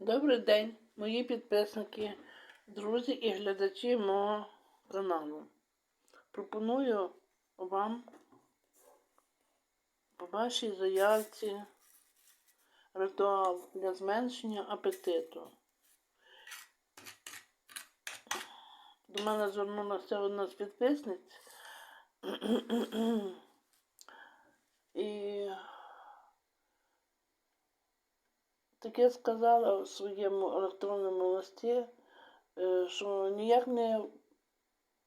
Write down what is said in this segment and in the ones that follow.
Добрий день, мої підписники, друзі і глядачі мого каналу. Пропоную вам по вашій заявці ритуал для зменшення апетиту. До мене звернулася одна з підписниць. І таке сказала в своєму електронному листі, е, що ніяк не,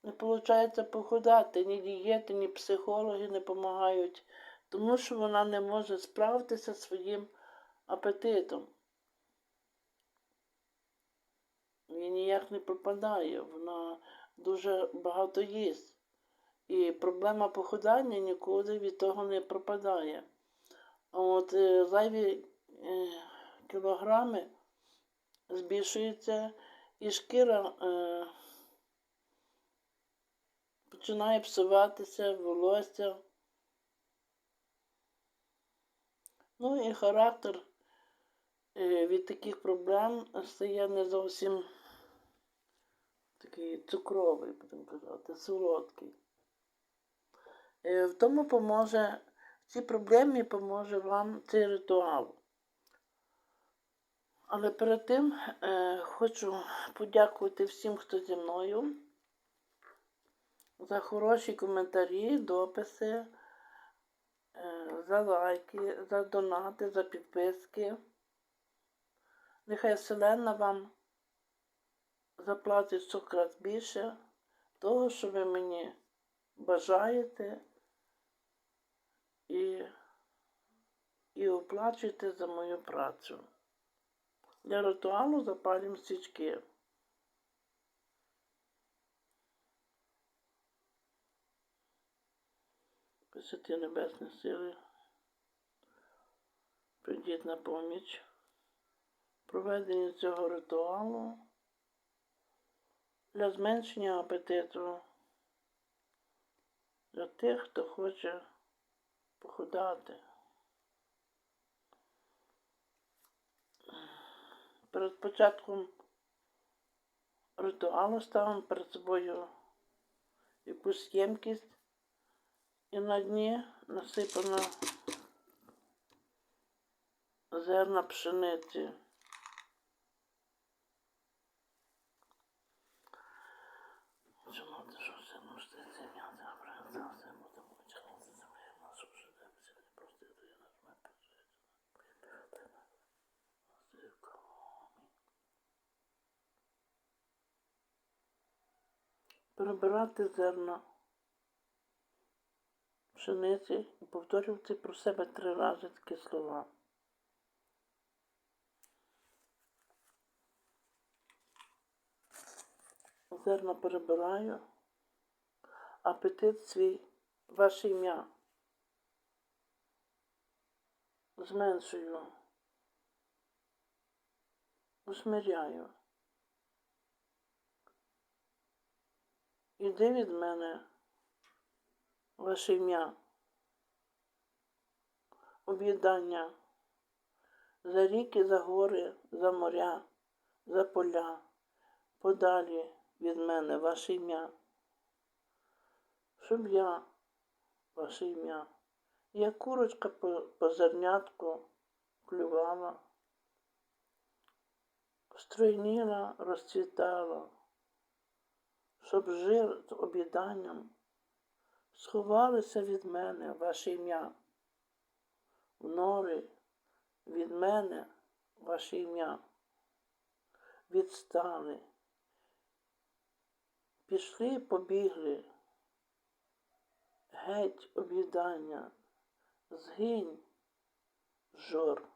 не виходить похудати, ні дієти, ні психологи не допомагають, тому що вона не може справитися зі своїм апетитом. І ніяк не пропадає, вона дуже багато їсть. І проблема похудання нікуди від того не пропадає. А от е, зайві е, кілограми збільшуються, і шкіра е, починає псуватися, волосся. Ну і характер е, від таких проблем стає не зовсім такий цукровий, будемо казати, солодкий. Е, В тому поможе, в цій проблемі поможе вам цей ритуал. Але перед тим е, хочу подякувати всім, хто зі мною за хороші коментарі, дописи, е, за лайки, за донати, за підписки. Нехай Вселенна вам заплатить сократ більше того, що ви мені бажаєте і, і оплачуєте за мою працю. Для ритуалу запалюємо свічки. Висоти небесні сили. Прийдіть на поміч. Проведення цього ритуалу для зменшення апетиту для тих, хто хоче похудати. Перед початком ритуалу ставимо перед собою якусь ємкість і на дні насипано зерна пшениці. Чому ти що все можете зайняти, а правда все буде мовчати за своє нашу шедевця, не просто я нажме Перебирати зерна пшениці і повторювати про себе три рази такі слова. Зерна перебираю, апетит свій, ваше ім'я. Зменшую, усмиряю. Іди від мене, ваше ім'я, об'єднання за ріки, за гори, за моря, за поля, подалі від мене ваше ім'я, щоб я, ваше ім'я, як курочка по, по зернятку клювала, стройніла, розцвітала, щоб жир з об'єданням сховалися від мене ваше ім'я, в нори від мене ваше ім'я, відстали. Пішли, побігли, геть об'їдання, згинь, жор.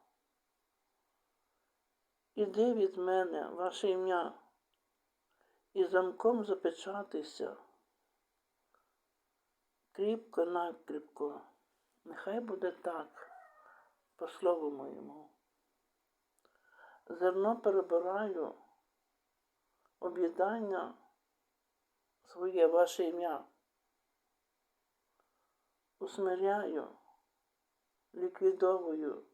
Іди від мене, ваше ім'я, і замком запечатися. Кріпко, накріпко, нехай буде так, по слову моєму. Зерно перебираю, об'їдання своє ваше ім'я. Усмиряю, ліквідовую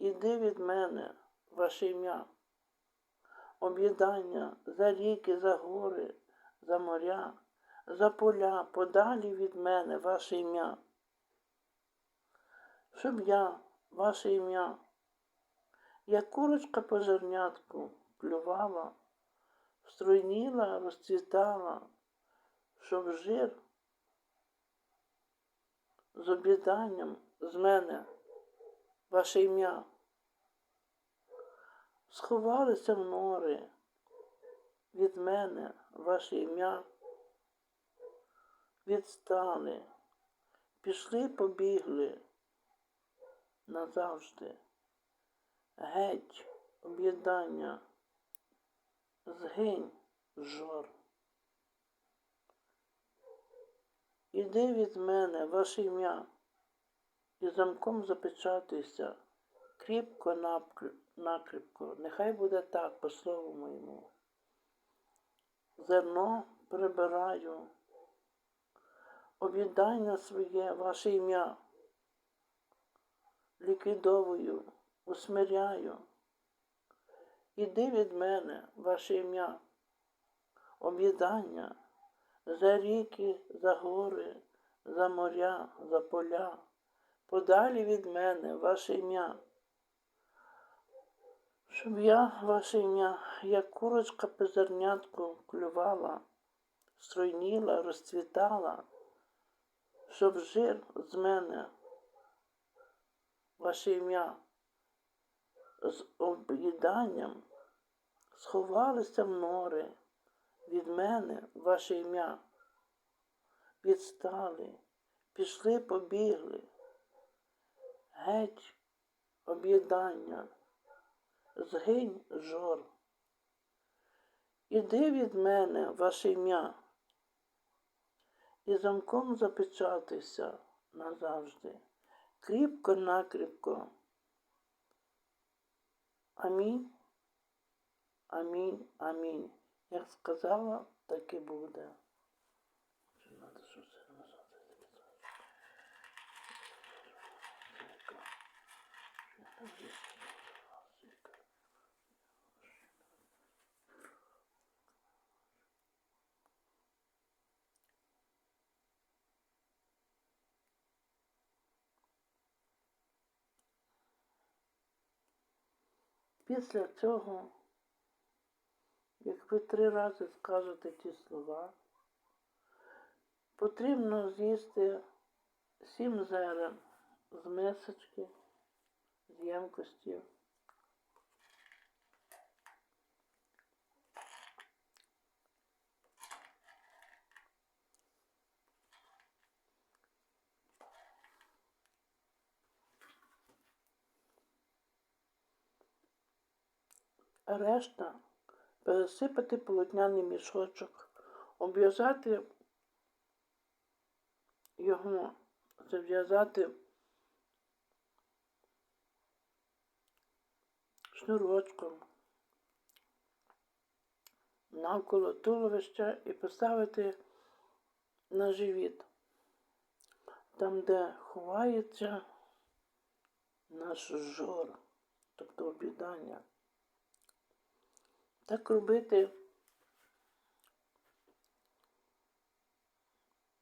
Іди від мене, ваше ім'я, об'єднання за ріки, за гори, за моря, за поля, подалі від мене ваше ім'я. Щоб я, ваше ім'я, як курочка по зернятку клювала, стройніла, розцвітала, щоб жир з об'єданням з мене, ваше ім'я. Сховалися в нори від мене, ваше ім'я. Відстали, пішли, побігли назавжди. Геть, об'єднання, згинь, жор. Іди від мене, ваше ім'я, і замком запечатуйся, кріпко напкр- накріпко, нехай буде так, по слову моєму. Зерно прибираю, об'єднання своє, ваше ім'я, ліквідовую, усмиряю. Іди від мене, ваше ім'я, об'єднання за ріки, за гори, за моря, за поля, подалі від мене, ваше ім'я. Щоб я, ваше ім'я, як курочка по зернятку клювала, стройніла, розцвітала, щоб жир з мене, ваше ім'я, з об'їданням сховалися в нори від мене, ваше ім'я. Відстали, пішли, побігли, геть об'єднання, згинь жор. Іди від мене, ваше ім'я, і замком запечатайся назавжди, кріпко накріпко. Амінь, амінь, амінь. Як сказала, так і буде. Чи надо Після цього, як ви три рази скажете ті слова, потрібно з'їсти сім зерен з мисочки, з ємкості. Решта пересипати полотняний мішочок, обв'язати його, зав'язати шнурочком навколо туловища і поставити на живіт, там, де ховається наш жор, тобто обідання. Так робити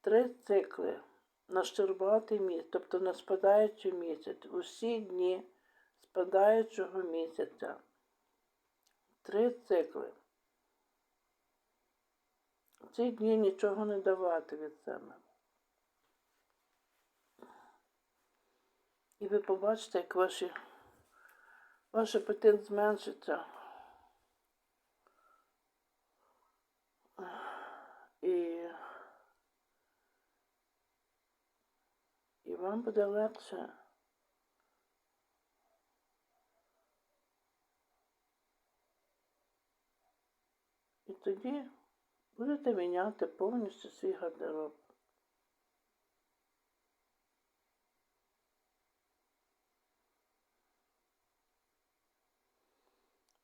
три цикли на щербатий місяць, тобто на спадаючий місяць, усі дні спадаючого місяця. Три цикли. Ці дні нічого не давати від себе. І ви побачите, як ваші, ваш апетит зменшиться. І, і вам буде легше. І тоді будете міняти повністю свій гардероб.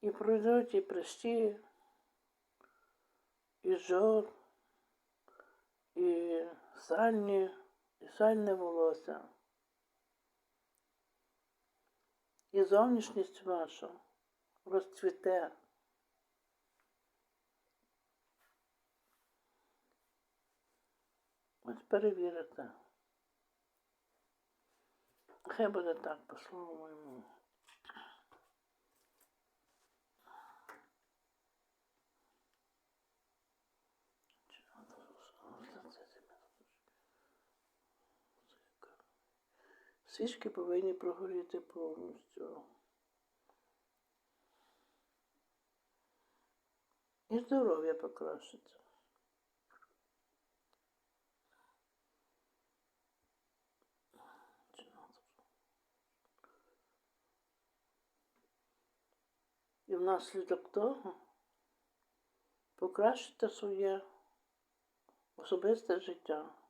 І пройдуть і прищі, і жор, і сальні, і сальне волосся. І зовнішність ваша розцвіте. Ось перевірите. Хай буде так, по слову моєму. Свічки повинні прогоріти повністю. І здоров'я покращиться. І внаслідок того покращити своє особисте життя.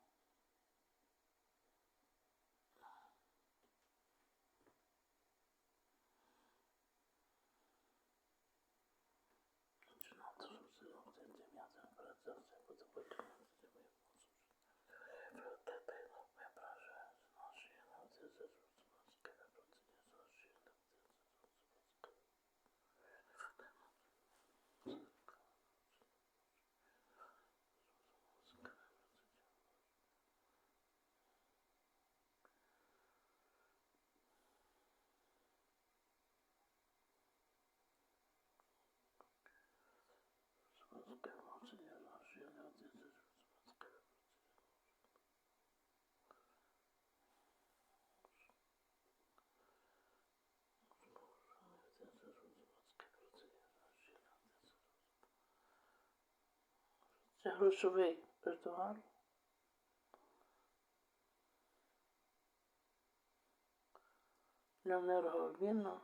Це грошовий ритуал. Для енергообміну.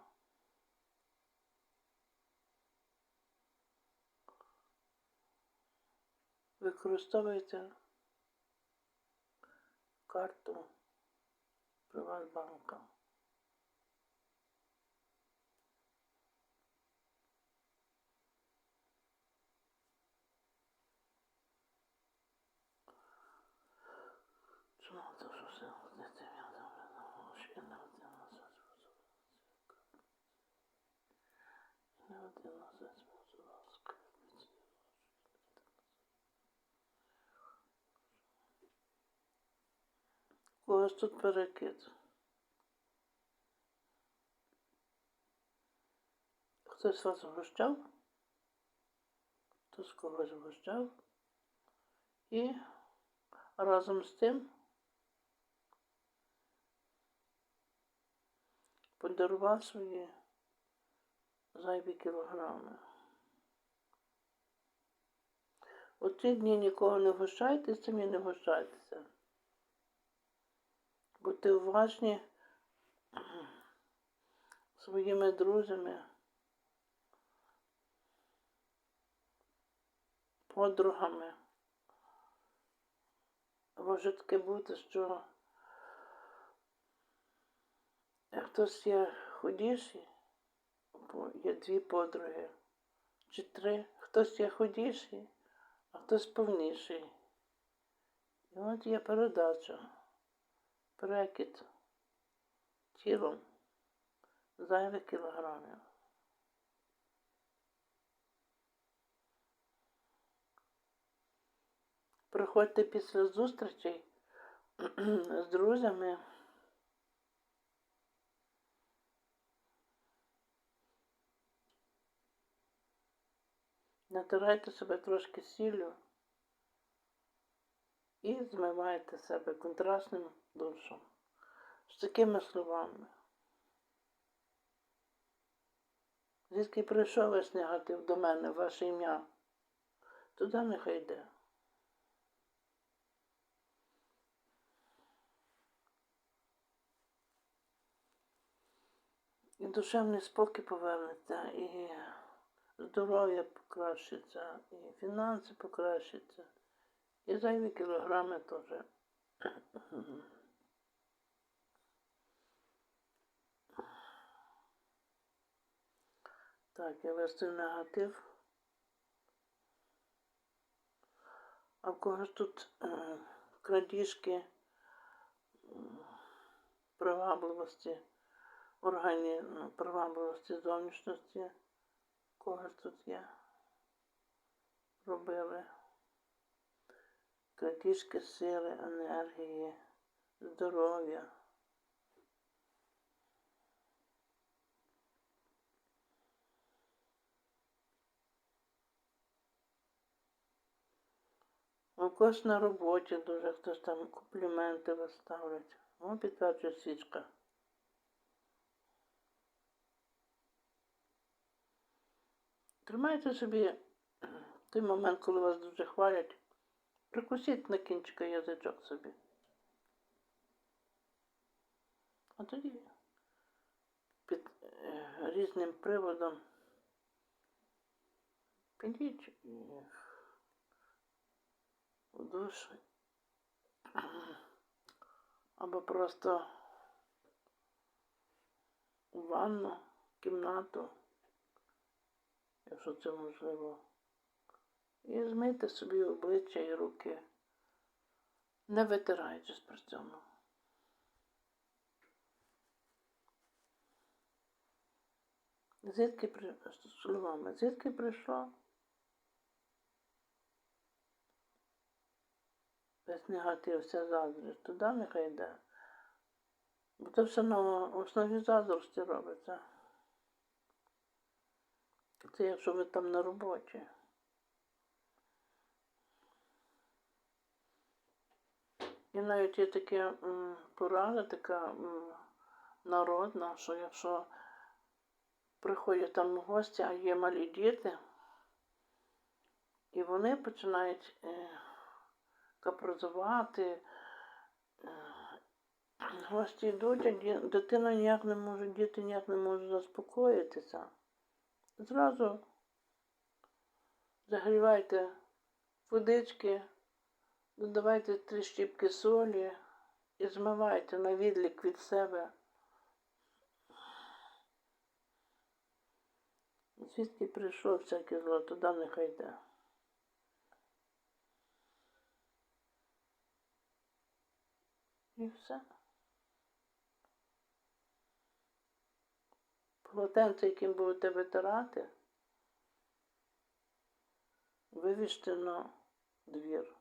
Використовуйте карту Приватбанка. Чому це ж все? Де це я там ще не один назад Не один назад будь ласка. Когось тут перекид. Хтось вас вгощав, хтось когось вгощав. І разом з тим подарував свої зайві кілограми. У ці дні нікого не вгощайте, самі не вгощайтеся. Будьте уважні своїми друзями, подругами. Може таке бути, що хтось є худіший, є дві подруги, чи три, хтось є худіший, а хтось повніший. І от є передача, перекид тілом зайвих кілограмів. Приходьте після зустрічей з друзями. Натирайте себе трошки сіллю і змивайте себе контрастним душем. З такими словами. Звідки прийшов весь негатив до мене, ваше ім'я, туди нехай йде. І душевний спокій повернеться, і здоров'я покращиться, і фінанси покращаться, і зайві кілограми теж. Так, я вести негатив. А в когось тут е, крадіжки, привабливості органі ну, привабливості зовнішності. Кого ж тут є? Робили крадіжки сили, енергії, здоров'я. Когось на роботі дуже хтось там компліменти виставлять. О, підтверджує свічка. Тримайте собі той момент, коли вас дуже хвалять. Прикусіть на кінчика язичок собі. А тоді під е, різним приводом підіть і в душ або просто у ванну, кімнату, якщо це можливо. І змийте собі обличчя і руки, не витираючись при цьому. Звідки при... словами, звідки прийшло? Весь негатив, вся заздрість, туди нехай йде. Бо це все на основі заздрості робиться. Це якщо ви там на роботі. І навіть є таке м, порада, така народна, що якщо приходять там гості, а є малі діти, і вони починають е, капризувати, е, гості йдуть, а дитина ніяк не може, діти ніяк не можуть заспокоїтися. Зразу загрівайте водички, додавайте три щіпки солі і змивайте на відлік від себе. Звідки прийшло всяке зло, туди нехай йде. І все. Полотенце, яким будете витирати, вивіште на двір.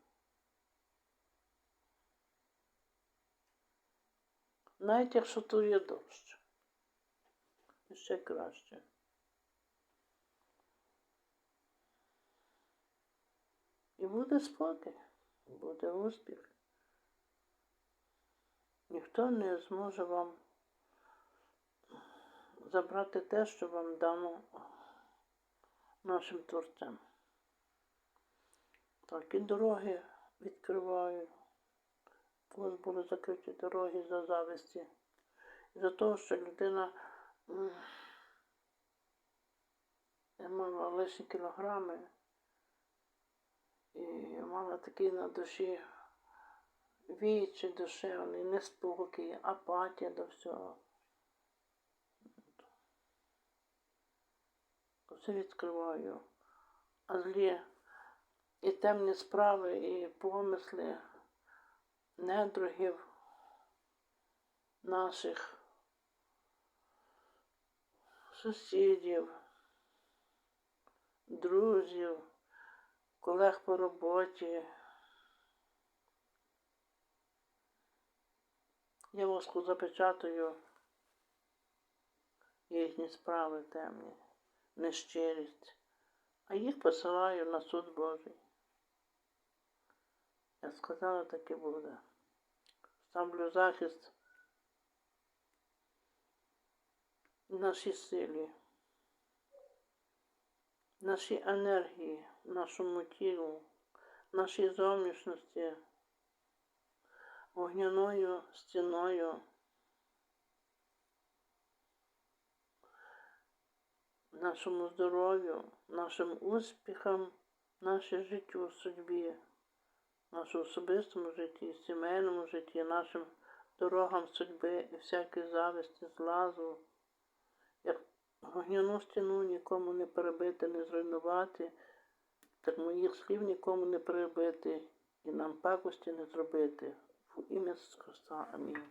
Навіть якщо то є дощ. Ще краще. І буде спокій, буде успіх. Ніхто не зможе вам забрати те, що вам дано нашим творцем. Так, і дороги відкриваю. Вас були закриті дороги за зависті. За того, що людина мала лишні кілограми і мала такий на душі вічі душевний, неспокій, апатія до всього. Все відкриваю. А злі і темні справи, і помисли недругів наших сусідів, друзів, колег по роботі. Я воску запечатую їхні справи темні, нещирість, а їх посилаю на суд Божий. Я сказала, так і буде. Ставлю захист нашій силі, нашій енергії, нашому тілу, нашій зовнішності, вогняною стіною, нашому здоров'ю, нашим успіхам, нашій життю, судьбі нашому особистому житті, сімейному житті, нашим дорогам судьби і всякій зависті, злазу, як вогняну стіну нікому не перебити, не зруйнувати, так моїх слів нікому не перебити і нам пакості не зробити. В ім'я Христа. Амінь.